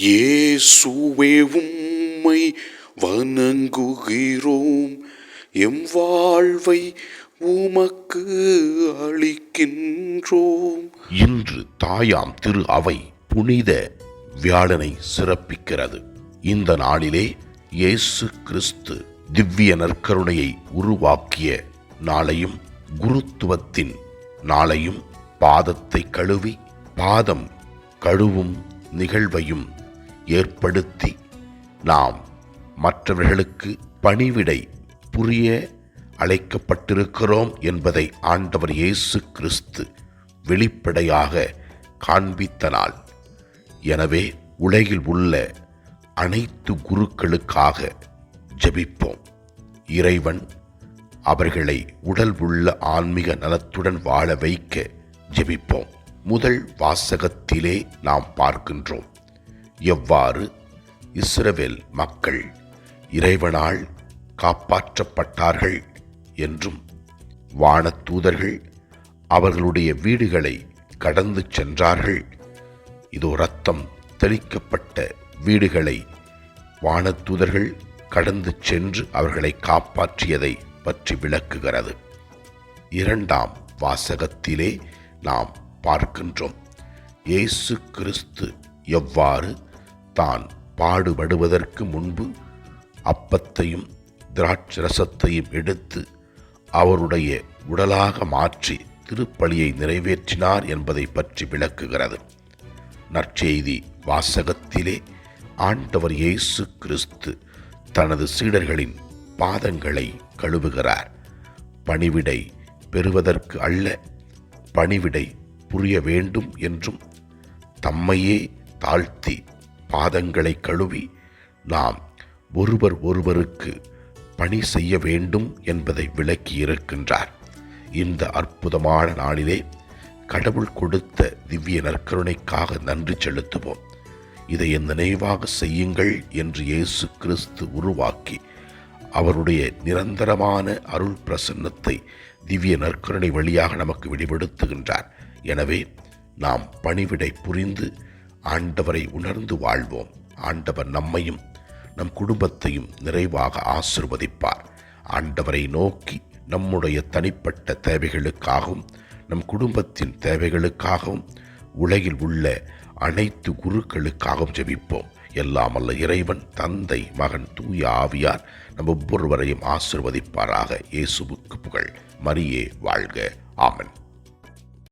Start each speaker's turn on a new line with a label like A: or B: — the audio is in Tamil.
A: இயேசுவே உம்மை வணங்குகிறோம். எம் வாழ்வை உமக்கு அளிக்கின்றோம்.
B: இன்று தாயாம் திரு அவை புனித வியாழனை சிறப்பிக்கிறது. இந்த நாளிலே இயேசு கிறிஸ்து திவ்ய நற்கருணையை உருவாக்கிய நாளையும் குருத்துவத்தின் நாளையும் பாதத்தை கழுவி பாதம் கழுவும் நிகழ்வையும் ஏற்படுத்தி நாம் மற்றவர்களுக்கு பணிவிடை புரிய அழைக்கப்பட்டிருக்கிறோம் என்பதை ஆண்டவர் இயேசு கிறிஸ்து வெளிப்படையாக காண்பித்த நாள் எனவே உலகில் உள்ள அனைத்து குருக்களுக்காக ஜெபிப்போம். இறைவன் அவர்களை உடல் உள்ள ஆன்மீக நலத்துடன் வாழ வைக்க ஜெபிப்போம். முதல் வாசகத்திலே நாம் பார்க்கின்றோம். எவ்வாறு இஸ்ரவேல் மக்கள் இறைவனால் காப்பாற்றப்பட்டார்கள் என்றும் வானத்தூதர்கள் அவர்களுடைய வீடுகளை கடந்து சென்றார்கள். இதோ ரத்தம் தெளிக்கப்பட்ட வீடுகளை வானத்தூதர்கள் கடந்து சென்று அவர்களை காப்பாற்றியதை பற்றி விளக்குகிறது. இரண்டாம் வாசகத்திலே நாம் பார்க்கின்றோம். இயேசு கிறிஸ்து எவ்வாறு தான் பாடுபடுவதற்கு முன்பு அப்பத்தையும் திராட்சரசத்தையும் எடுத்து அவருடைய உடலாக மாற்றி திருப்பலியை நிறைவேற்றினார் என்பதை பற்றி விளக்குகிறது. நற்செய்தி வாசகத்திலே ஆண்டவர் இயேசு கிறிஸ்து தனது சீடர்களின் பாதங்களை கழுவுகிறார். பணிவிடை பெறுவதற்கு அல்ல பணிவிடை புரிய வேண்டும் என்றும் தம்மையே தாழ்த்தி பாதங்களை கழுவி நாம் ஒருவர் ஒருவருக்கு பணி செய்ய வேண்டும் என்பதை விளக்கி இருக்கின்றார் இந்த அற்புதமான நாளிலே கடவுள் கொடுத்த திவ்ய நற்கருணைக்காக நன்றி செலுத்துவோம். இதை என் நினைவாக செய்யுங்கள் என்று இயேசு கிறிஸ்து உருவாக்கி அவருடைய நிரந்தரமான அருள் பிரசன்னத்தை திவ்ய நற்கருணை வழியாக நமக்கு வெளிப்படுத்துகின்றார். எனவே நாம் பணிவிடை புரிந்து ஆண்டவரை உணர்ந்து வாழ்வோம். ஆண்டவர் நம்மையும் நம் குடும்பத்தையும் நிறைவாக ஆசிர்வதிப்பார். ஆண்டவரை நோக்கி நம்முடைய தனிப்பட்ட தேவைகளுக்காகவும் நம் குடும்பத்தின் தேவைகளுக்காகவும் உலகில் உள்ள அனைத்து குருக்களுக்காகவும் ஜெபிப்போம். எல்லாம் அல்ல இறைவன் தந்தை மகன் தூய ஆவியார் நம் ஒவ்வொருவரையும் ஆசிர்வதிப்பாராக. இயேசுவுக்கு புகழ். மரியே வாழ்க. ஆமன்.